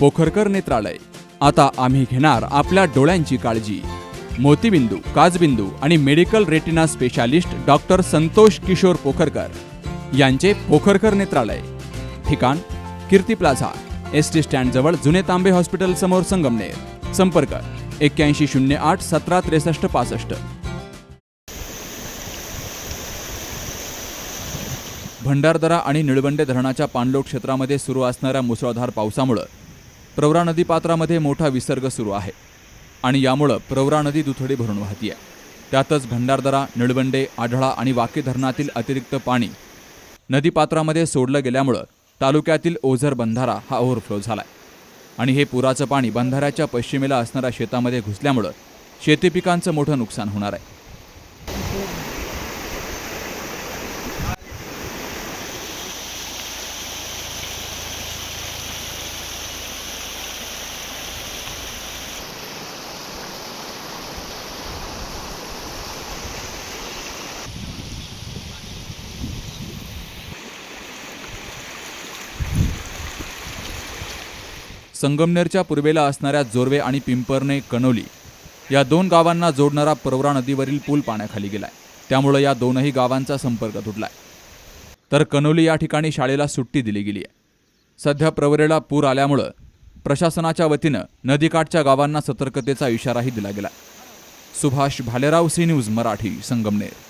पोखरकर नेत्रालय. आता आम्ही घेणार आपल्या डोळ्यांची काळजी. मोतीबिंदू काजबिंदू आणि medical retina specialist doctor Santosh Kishor Pokharkar यांचे पोखरकर नेत्रालय. ठिकाण कीर्ती प्लाझा एस टी स्टँडजवळ जुने तांबे हॉस्पिटल समोर संगमनेर. संपर्क एक्क्याऐंशी शून्य आठ सतरा त्रेसष्ट पासष्ट. भंडारदरा आणि निळवंडे धरणाच्या पाणलोट क्षेत्रामध्ये सुरू असणाऱ्या मुसळधार पावसामुळं प्रवरा नदीपात्रामध्ये मोठा विसर्ग सुरू आहे. आणि यामुळं प्रवरा नदी दुथडी भरून वाहतीये. त्यातच भंडारदरा निळवंडे आढळा आणि वाके धरणातील अतिरिक्त पाणी नदीपात्रामध्ये सोडलं गेल्यामुळं तालुक्यातील ओझर बंधारा हा ओव्हरफ्लो झालाय. आणि हे पुराचं पाणी बंधाऱ्याच्या पश्चिमेला असणाऱ्या शेतामध्ये घुसल्यामुळं शेती पिकांचं मोठं नुकसान होणार आहे. संगमनेरच्या पूर्वेला असणाऱ्या जोरवे आणि पिंपरणे कनोली या दोन गावांना जोडणारा प्रवरा नदीवरील पूल पाण्याखाली गेलाय. त्यामुळं या दोनही गावांचा संपर्क तुटलाय. तर कनोली या ठिकाणी शाळेला सुट्टी दिली गेली आहे. सध्या प्रवरेला पूर आल्यामुळं प्रशासनाच्या वतीनं नदीकाठच्या गावांना सतर्कतेचा इशाराही दिला गेला. Subhash Bhalerao C news Marathi Sangamner.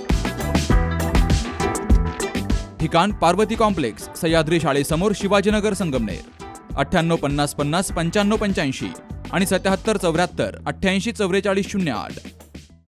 ठिकाण पार्वती कॉम्प्लेक्स सह्याद्री शाळेसमोर शिवाजीनगर संगमनेर. अठ्ठ्याण्णव पन्नास पन्नास पंच्याण्णव पंच्याऐंशी आणि सत्याहत्तर चौऱ्याहत्तर अठ्ठ्याऐंशी चौवेचाळीस शून्य आठ.